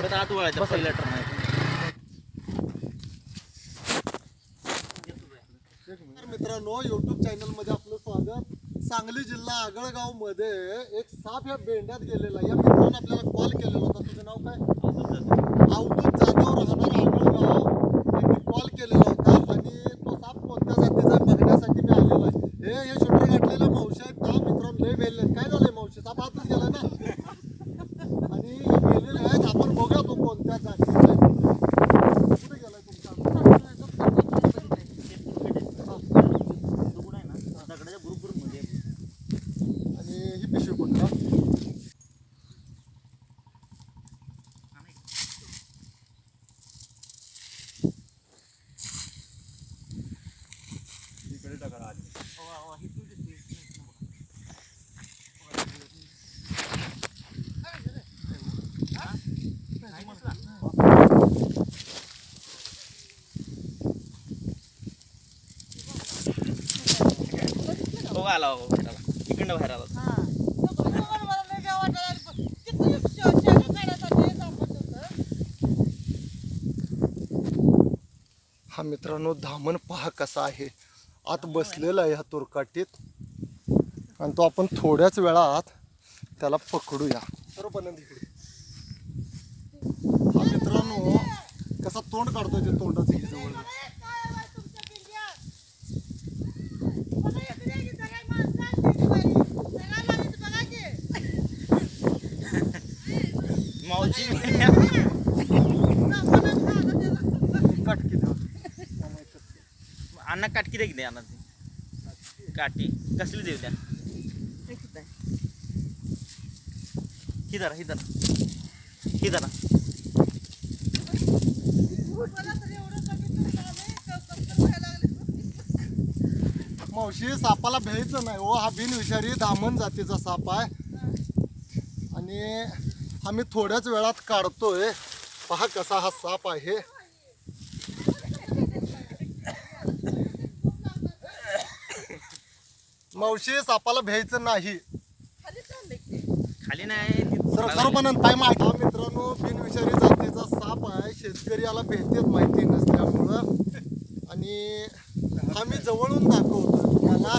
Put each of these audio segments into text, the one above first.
परत आत वळायचं पहिला टर्न आहे. तर मित्रांनो युट्यूब चॅनलमध्ये आपलं स्वागत. सांगली जिल्हा आगळगावमध्ये एक साप या बेंड्यात गेलेला या मित्रानं आपल्याला कॉल केलेला होता. तुझं नाव काय? अवधूत जाधव राहणार आगळगाव. यांनी कॉल केलेला होता आणि तो साप कोणत्या जातीचा बघण्यासाठी मी आलेलो आहे. हे हे शूटर गाठलेल्या मावशी आहेत. ना मित्रांनो लय बेले काय झालंय मावशी? साप आतच गेला ना आणि हे बेलेले आहेत आपण बघूया तो कोणत्या जातीचा आहे कुठे गेलाय तुमचा दगड आहे ना दगडाच्या बरोबर मध्ये आणि ही पिशवी कोणता हो आला हो बाहेर आला इकडनं बाहेर आला हा मित्रांनो धामण पहा कसा आहे. आत बसलेला आहे ह्या तुरकाटीत. आणि तो आपण थोड्याच वेळात त्याला पकडूया. बरोबर हा मित्रांनो कसा तोंड काढतोय ते तोंडाचं जवळ मावशी काटकी द्या अण्णा काटकी दे किती अण्णा काठी कसली देऊ द्या ही धरा ही धरा. ही धरा. मावशी सापाला भ्यायचं नाही हो. हा बिनविषारी धामण जातीचा साप आहे. आणि आम्ही थोड्याच वेळात काढतोय. पहा कसा हा साप आहे. मावशी सापाला भ्यायचं नाही. खाली नाही सर काय माहिती हा मित्रांनो बिनविषारी जातीचा साप आहे. शेतकरी याला भेटतेच माहिती नसल्यामुळं. आणि हा मी जवळून दाखवतो. याला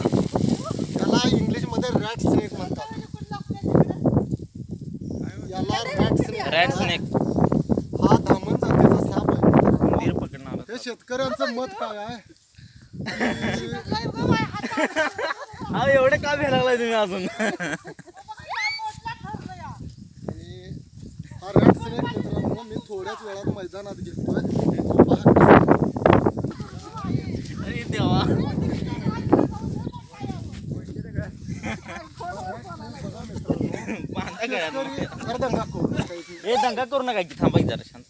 याला इंग्लिशमध्ये रॅट स्नेक म्हणतात. याला रॅट स्नेक रॅट स्नेक हा धामण जातीचा साप आहे. पकडणार हे शेतकऱ्यांचं मत काय आहे? हा एवढे का भेला लागलाय तुम्ही अजून? आणि हा रॅट स्नेक मित्रांनो मी थोड्याच वेळात मैदानात घेतोय पहा अरे देवा. बांधा गळ्यात शेतकरी जरा दंगा करू नका इथे. दंगा करू नका की थांबा की जरा शांत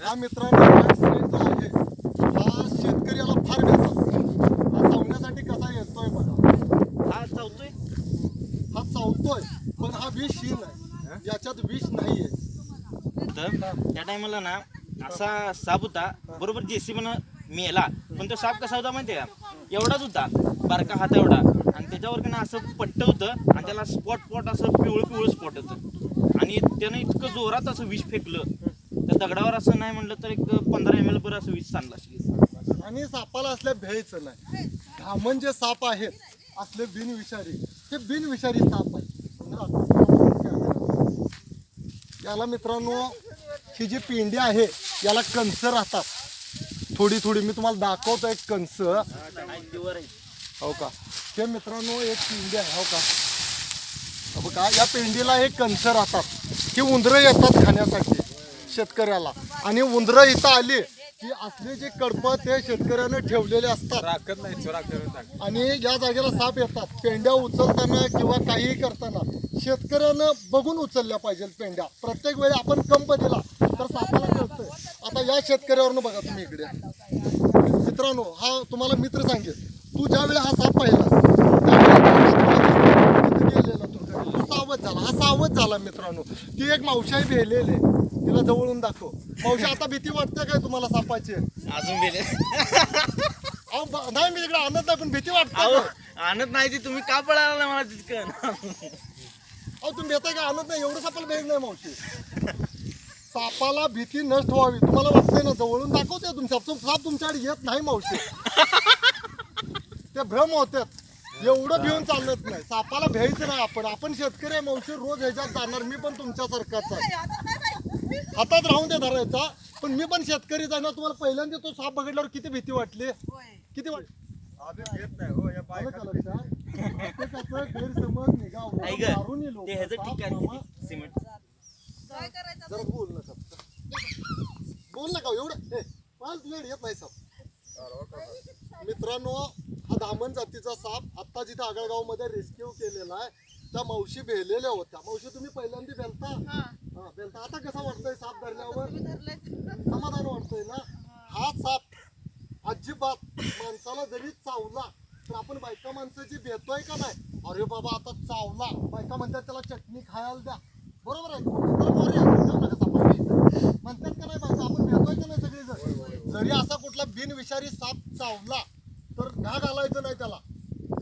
हा मित्रांनो जो आहे हा शेतकऱ्याला फार भेटतो हा चावण्यासाठी कसा येतोय बघा हा चावतोय हा चावतोय पण हा विष हीन आहे याच्यात विष नाहीये तर त्या टायमाला ना असा साप होता. बरोबर जेसीबीनं मेला. पण तो साप कसा होता माहितीये का? एवढाच होता. बारका हात एवढा. आणि त्याच्यावर की ना असं पट्ट होतं आणि त्याला स्पॉट पॉट असं पिवळं पिवळं स्पॉट होतं. आणि त्यानं इतकं जोरात असं विष फेकलं. त्या दगडावर असं नाही म्हणलं तर एक पंधरा एम एल पर असं विष सांडलं असेल आणि सापाला असल्या भ्यायचं नाही. धामण जे साप आहेत असले बिनविषारी. हे बिनविषारी साप आहे याला मित्रांनो ही जी पेंडी आहे याला कंस राहतात. थोडी थोडी मी तुम्हाला दाखवतो एक कंस हो का? हे मित्रांनो एक पेंडी आहे हो का? हो का या पेंडीला एक कंस राहतात. ही उंदरं येतात खाण्यासाठी शेतकऱ्याला. आणि उंदरं इथं आली की असले जे कडपं ते शेतकऱ्यानं ठेवलेले असतात. आणि या जागेला साप येतात. पेंड्या उचलताना किंवा काहीही करताना शेतकऱ्यानं बघून उचलल्या पाहिजे पेंड्या. प्रत्येक वेळी आपण कंप दिला तर सापाला कळतंय आता या शेतकऱ्यावरनं बघा तुम्ही इकडे. मित्रांनो हा तुम्हाला मित्र सांगेल. तू ज्यावेळी हा साप पाहिला सावध झाला. हा सावध झाला मित्रांनो. ती एक मावशाही भेलेले तिला जवळून दाखव. मावशी आता भीती वाटते काय तुम्हाला सापाची? अजून ब- नाही मी तिकडे आणत नाही पण भीती वाटते? आणत नाही ती. तुम्ही का पळाला मला तितकं? अहो तुम्ही भेटाय का? आणत नाही. एवढं सापाला भेट नाही मावशी. सापाला भीती नष्ट व्हावी. तुम्हाला वाटतंय ना जवळून दाखवते तुमच्या साप तुमच्याकडे येत नाही मावशी. ते भ्रम होतात. एवढं भिवून चालत नाही. सापाला भ्यायचं नाही आपण. आपण शेतकरी आहे मावशी रोज ह्याच्यात जाणार. मी पण तुमच्यासारखाच आहे. हातात राहून ते धरायचा. पण मी पण शेतकरीच आहे ना तुम्हाला पहिल्यांदा तो साप बघितल्यावर किती भीती वाटली? किती वाटली? प्रत्येकाचं गैरसमज निघावं. ऐक जरा बोल ना साप. बोल ना का एवढं. ए, पाच येत नाही साप. मित्रांनो हा दामन जातीचा साप आता जिथे आगळगावमध्ये रेस्क्यू केलेला आहे त्या मावशी भेलेल्या होत्या. मावशी तुम्ही पहिल्यांदा बेलता हा. बेलता आता कसा वाटतंय साप धरल्यावर? समाधान वाटतंय ना? हा साप अजिबात माणसाला जरी चावला तर आपण बायका माणसाची भेटतोय का नाही? अरे बाबा आता चावला. बायका म्हणतात त्याला चटणी खायला द्या. बरोबर आहे. म्हणतात का नाही बायका आपण भेटतोय का नाही सगळेजण? जरी असा कुठला बिनविषारी साप चावला तर घा घालायचं नाही त्याला.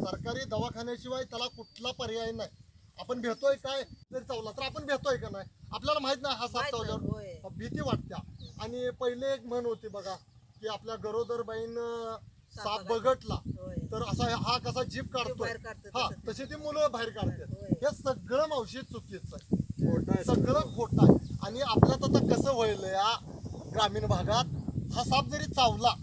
सरकारी दवाखान्याशिवाय त्याला कुठला पर्याय नाही. आपण भेटतोय काय जरी चावला तर आपण भेटतोय का नाही? आपल्याला माहीत नाही हा साप चावल्यावर. भीती वाटत्या. आणि पहिले एक म्हण होती बघा की आपल्या गरोदर बाईन साप बघटला. तर असा हा कसा जीप काढतोय. हा. तशी ती मुलं बाहेर काढतात. हे सगळं मावशी चुकीचं आहे. सगळं खोटं आहे. आणि आपल्यात आता कसं व्हायलं या ग्रामीण भागात? हा साप जरी चावला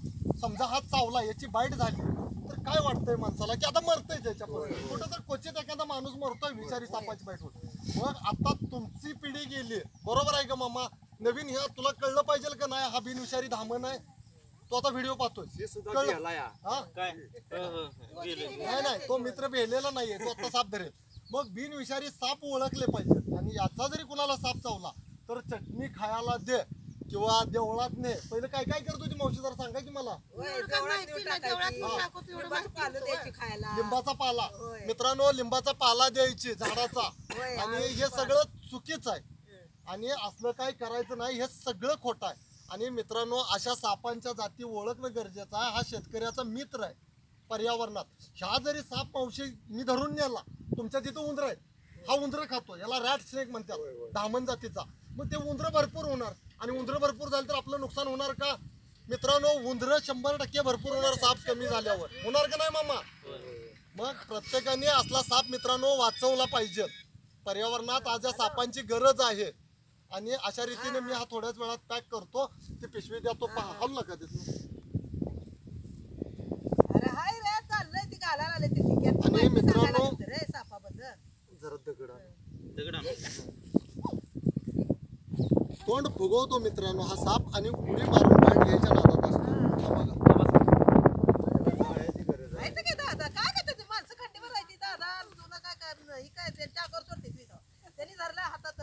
समजा हा चावला याची बाईट झाली तर काय वाटतंय माणसाला? की आता मरतंय त्याच्यापासून. कुठं तर क्वचित एखादा माणूस मरतोय विषारी सापाची बाईट होत मग आता तुमची पिढी गेली बरोबर आहे का मामा? नवीन ह्या तुला कळलं पाहिजे का नाही? हा बिनविषारी धामण आहे. तो आता व्हिडिओ पाहतोय. नाही नाही तो मित्र भेटलेला नाहीये. तो आता साप धरेल. मग बिनविषारी साप ओळखले पाहिजेत. आणि याचा जरी कुणाला साप चावला तर चटणी खायला दे किंवा देवळात ने. पहिले काय काय करत होती मावशी? जरा सांगा की मला. खायला. लिंबाचा पाला. मित्रांनो लिंबाचा पाला द्यायची झाडाचा. आणि हे सगळं चुकीचं आहे. आणि असलं काय करायचं नाही हे सगळं खोटं आहे. आणि मित्रांनो अशा सापांच्या जाती ओळखणं गरजेचं आहे. हा शेतकऱ्याचा मित्र आहे. पर्यावरणात. ह्या जरी साप मावशी मी धरून नेला तुमच्या तिथं उंदर आहे हा उंदर खातो. याला रॅट स्नेक म्हणतात. धामण जातीचा. मग ते उंदर भरपूर होणार. आणि उंदर भरपूर झालं तर आपलं नुकसान होणार का? मित्रांनो उंदर शंभर टक्के भरपूर होणार साप कमी झाल्यावर. होणार का नाही मामा? मग प्रत्येकाने असला साप मित्रांनो वाचवला पाहिजे. पर्यावरणात आज या सापांची गरज आहे. आणि अशा रीतीने मी हा थोड्याच वेळात पॅक करतो. ती पिशवी द्या तो पहा. हल नका तिथून अरे हाय रे चाललंय ती घालायला आले ते ticket. आणि माहिती मित्रांनो- सांगायला लागतं रे सापाबद्दल जरा दगड आहे. दगड आणू. तोंड फुगवतो मित्रांनो हा साप आणि उडी मारून बॅट घ्यायच्या नादात असतो हा बघा. माहिती काय दादा काय काय त्याची माणसं खंडीवर राहायची दादा तुला काय कर ही काय त्यांच्या आगर सोडते तिथं त्यांनी धरला हातात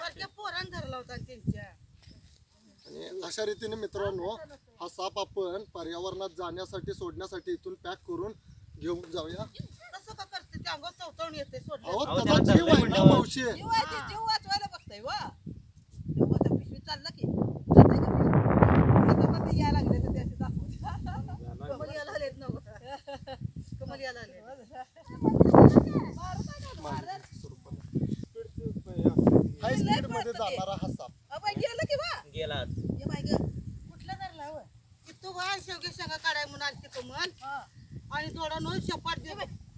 बरक्या पोरान धरला होता त्यांच्या आणि अशा रीतीने मित्रांनो हा साप आपण पर्यावरणात जाण्यासाठी सोडण्यासाठी इथून पॅक करून घेऊन जाऊया. तसं का करते? ते चवचवून येते सोडले अहो अहो, त्याचा त्याला जीव आहे ना म्हणल्यावर- मावशी? जीव आहे ते जीव वाचवायला बघताय वा. तेव्हा त्या पिशवी चालला की. जातंय का पिशवी? आता पण ते यायला लागले तर ते असे दाखवते. कमल यायला आलेत ना गं. कमल यायला आले हाय स्पीडमध्ये जाणारा हा साप अबे गेलं की वा गेला आज. ये बाई गं. कुठला धरला व तू वा शेवगे शेंगा काढाय म्हणून आलती कमल शपाट दे.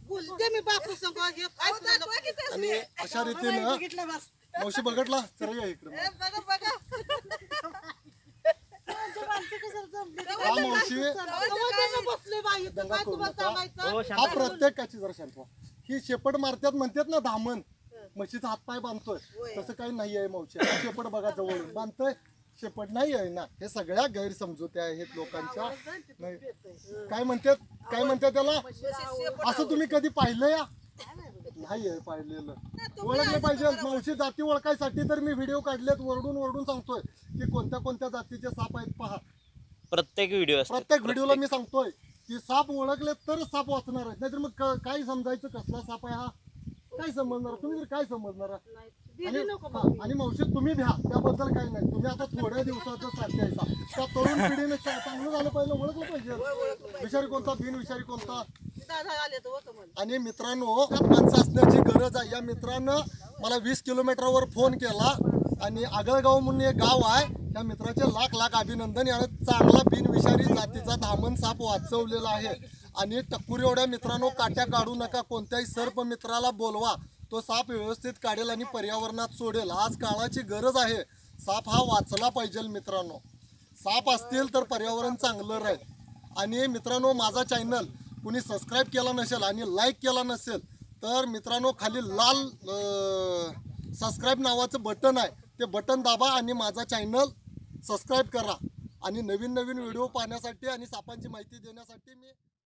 बोलते मी बापू संग हे काय सुद्धा आणि अशा रीतीनं बघितलं बस. मावशी बघटला? चल या इकडे. ए, बघा बघा. हा मावशी. बसले बाई इथं. दंगा काय करू तुम्हाला नका. सांगायचं हो हा प्रत्येकाची जरा शांत व्हा. ही शेपट मारत्यात म्हणतात ना धामण. म्हशीचा हातपाय बांधतोय. होय. तसं काही नाही आहे मावशी. हा शेपट बघा जवळून. बांधतोय. शेपट नाही आहे ना. हे सगळ्या गैरसमजुती आहेत लोकांच्या. नाही. काय म्हणतात? काय म्हणतात त्याला? असं तुम्ही कधी पाहिलं या? नाही आहे पाहिलेलं. ओळखले पाहिजे. मावशी जाती ओळखायसाठी तर मी व्हिडिओ काढलेत वरडून वरडून सांगतोय की कोणत्या कोणत्या जातीचे साप आहेत पहा. प्रत्येक व्हिडिओ असतो. प्रत्येक व्हिडिओला मी सांगतोय की साप ओळखले तर साप वाचणार आहेत. नाहीतर मग क- काय समजायचं? कसला साप आहे हा? काय समजणार? तुम्ही तर काय समजणार? आणि आणि मावशी तुम्ही भ्या. त्याबद्दल काही नाही. तुम्ही आता थोड्या दिवसाचं साथी त्या तरुण पिढीने चा- चांगलं झालं पाहिजे ओळखलं पाहिजे. विषारी कोणता बिनविषारी कोणता? दादा आले तर कमल आणि मित्रांनो त्यात माणसं असण्याची गरज आहे. या मित्रानं मला वीस किलोमीटरवर फोन केला. आणि आगळगाव म्हणून एक गाव आहे. त्या मित्राचे लाख लाख अभिनंदन. यानं चांगला बिनविषारी जातीचा धामण साप वाचवलेला आहे. आणि टक्कुरी एवढ्या मित्रांनो काट्या काढू नका. कोणत्याही सर्प मित्राला बोलवा. तो साप व्यवस्थित काढेल आणि पर्यावरणात सोडेल. आज काळाची गरज आहे. साप हा वाचला पाहिजे मित्रांनो. साप असतील तर पर्यावरण चांगलं राहील. आणि मित्रांनो माझा चॅनल कुणी सबस्क्राईब केला नसेल आणि लाईक केला नसेल तर मित्रांनो खाली लाल सबस्क्राईब नावाचं बटन आहे. ते बटन दाबा आणि माझा चॅनल सबस्क्राईब करा. आणि नवीन नवीन व्हिडिओ पाहण्यासाठी आणि सापांची माहिती देण्यासाठी मी